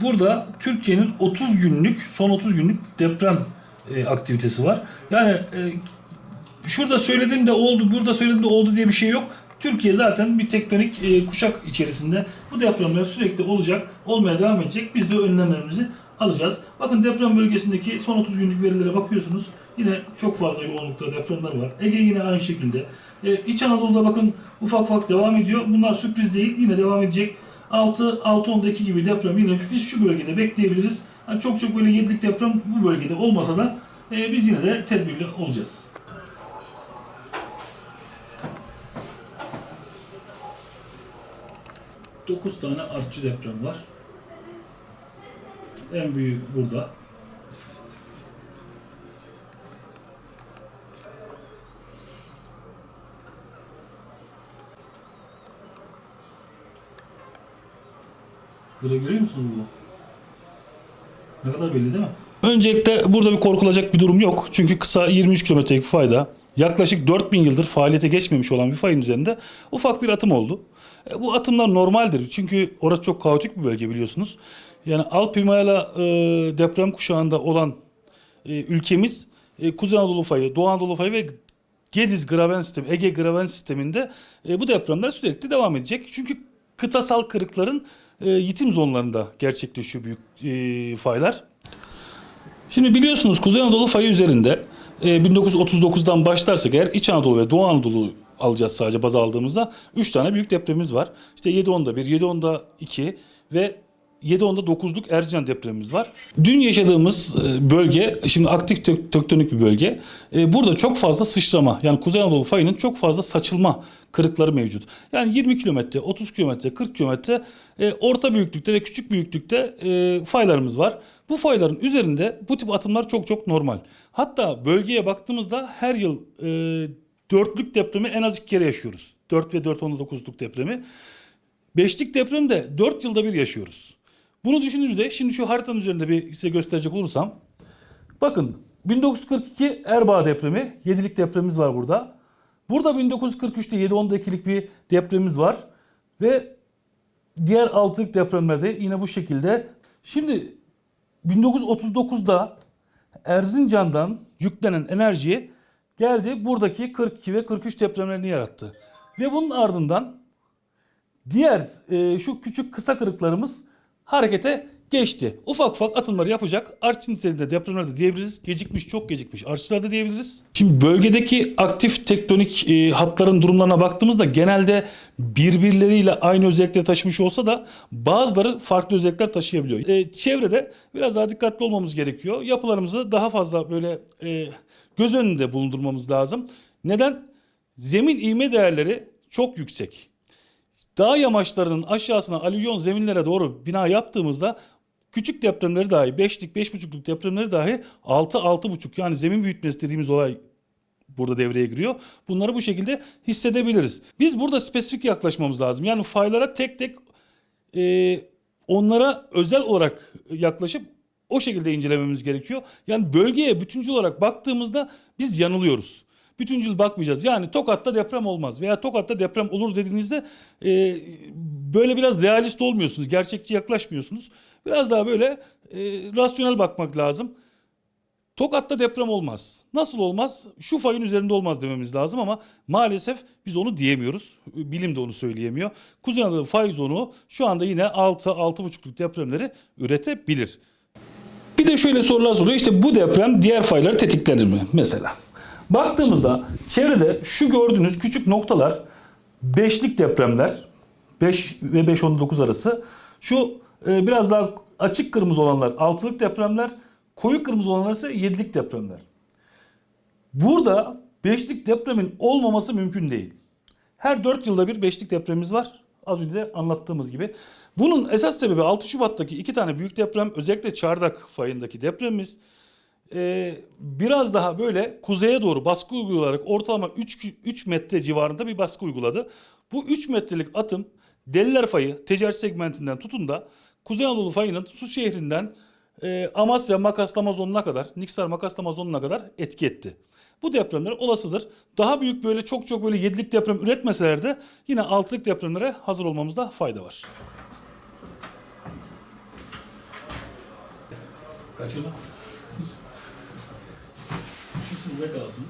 burada Türkiye'nin 30 günlük, son 30 günlük deprem e, aktivitesi var. Yani e, şurada söylediğim de oldu, burada söylediğim de oldu diye bir şey yok. Türkiye zaten bir tektonik e, kuşak içerisinde. Bu depremler sürekli olacak, olmaya devam edecek. Biz de önlemlerimizi alacağız. Bakın deprem bölgesindeki son 30 günlük verilere bakıyorsunuz. Yine çok fazla yoğunlukta depremler var. Ege yine aynı şekilde. E, İç Anadolu'da bakın ufak ufak devam ediyor. Bunlar sürpriz değil. Yine devam edecek. 6 6-10'daki gibi deprem yine biz şu bölgede bekleyebiliriz. Yani çok çok böyle 7'lik deprem bu bölgede olmasa da e, biz yine de tedbirli olacağız. Dokuz tane artçı deprem var. En büyüğü burada. Burada görüyor musunuz bunu? Ne kadar belli değil mi? Öncelikle burada bir korkulacak bir durum yok. Çünkü kısa 23 kilometrelik bir fayda. Yaklaşık 4000 yıldır faaliyete geçmemiş olan bir fayın üzerinde ufak bir atım oldu. E, bu atımlar normaldir. Çünkü orası çok kaotik bir bölge biliyorsunuz. Yani Alp Himalaya e, deprem kuşağında olan e, ülkemiz e, Kuzey Anadolu fayı, Doğu Anadolu fayı ve Gediz Graben sistemi, Ege Graben sisteminde e, bu depremler sürekli devam edecek. Çünkü kıtasal kırıkların e, yitim zonlarında gerçekleşiyor büyük e, faylar. Şimdi biliyorsunuz Kuzey Anadolu fayı üzerinde e, 1939'dan başlarsak eğer İç Anadolu ve Doğu Anadolu alacağız sadece baz aldığımızda 3 tane büyük depremimiz var. İşte 7.10'da 1, 7.10'da 2 ve 7.10'da 9'luk Erzincan depremimiz var. Dün yaşadığımız e, bölge şimdi aktif tek- tektonik bir bölge. E, Burada çok fazla sıçrama yani Kuzey Anadolu fayının çok fazla saçılma kırıkları mevcut. Yani 20 kilometre, 30 kilometre, 40 kilometre e, orta büyüklükte ve küçük büyüklükte faylarımız var. Bu fayların üzerinde bu tip atımlar çok çok normal. Hatta bölgeye baktığımızda her yıl dörtlük depremi en az iki kere yaşıyoruz. 4 ve 4.9'luk depremi. Beşlik depremi de 4 yılda bir yaşıyoruz. Bunu düşündüğümüzde şimdi şu haritanın üzerinde bir size gösterecek olursam. Bakın 1942 Erbaa depremi. 7'lik depremimiz var burada. Burada 1943'te 7-10'dakilik bir depremimiz var. Ve diğer 6'lık depremlerde yine bu şekilde. Şimdi 1939'da Erzincan'dan yüklenen enerji geldi buradaki 42 ve 43 depremlerini yarattı. Ve bunun ardından diğer e, şu küçük kısa kırıklarımız harekete geçti. Ufak ufak atımları yapacak. Artçı niteliğinde depremler de diyebiliriz. Gecikmiş, çok gecikmiş artçılar da diyebiliriz. Şimdi bölgedeki aktif tektonik e, hatların durumlarına baktığımızda genelde birbirleriyle aynı özellikleri taşımış olsa da bazıları farklı özellikler taşıyabiliyor. E, çevrede biraz daha dikkatli olmamız gerekiyor. Yapılarımızı daha fazla böyle e, göz önünde bulundurmamız lazım. Neden? Zemin ivme değerleri çok yüksek. Dağ yamaçlarının aşağısına alüvyon zeminlere doğru bina yaptığımızda küçük depremleri dahi 5'lik 5,5'luk depremleri dahi 6 6,5 yani zemin büyütmesi dediğimiz olay burada devreye giriyor. Bunları bu şekilde hissedebiliriz. Biz burada spesifik yaklaşmamız lazım. Yani faylara tek tek e, onlara özel olarak yaklaşıp o şekilde incelememiz gerekiyor. Yani bölgeye bütüncül olarak baktığımızda biz yanılıyoruz. Bütüncül bakmayacağız. Yani Tokat'ta deprem olmaz veya Tokat'ta deprem olur dediğinizde e, böyle biraz realist olmuyorsunuz. Gerçekçi yaklaşmıyorsunuz. Biraz daha böyle e, rasyonel bakmak lazım. Tokat'ta deprem olmaz. Nasıl olmaz? Şu fayın üzerinde olmaz dememiz lazım ama maalesef biz onu diyemiyoruz. Bilim de onu söyleyemiyor. Kuzey Anadolu fay zonu şu anda yine 6-6,5'luk depremleri üretebilir. Bir de şöyle sorular soruyor. İşte bu deprem diğer fayları tetiklenir mi mesela? Baktığımızda çevrede şu gördüğünüz küçük noktalar beşlik depremler. 5 ve 5-19 arası. Şu e, biraz daha açık kırmızı olanlar altılık depremler. Koyu kırmızı olanlar ise yedilik depremler. Burada beşlik depremin olmaması mümkün değil. Her 4 yılda bir beşlik depremimiz var. Az önce de anlattığımız gibi. Bunun esas sebebi 6 Şubat'taki iki tane büyük deprem özellikle Çardak fayındaki depremimiz e, biraz daha böyle kuzeye doğru baskı uygulayarak ortalama 3, 3 metre civarında bir baskı uyguladı. Bu 3 metrelik atım Deliler fayı ticaret segmentinden tutun da Kuzey Anadolu fayının Su şehrinden e, Amasya makaslama zonuna kadar, Niksar makaslama zonuna kadar etki etti. Bu depremler olasıdır. Daha büyük böyle çok çok böyle yedilik deprem üretmeseler de yine altılık depremlere hazır olmamızda fayda var. Kaçırma. Sizde kalsın.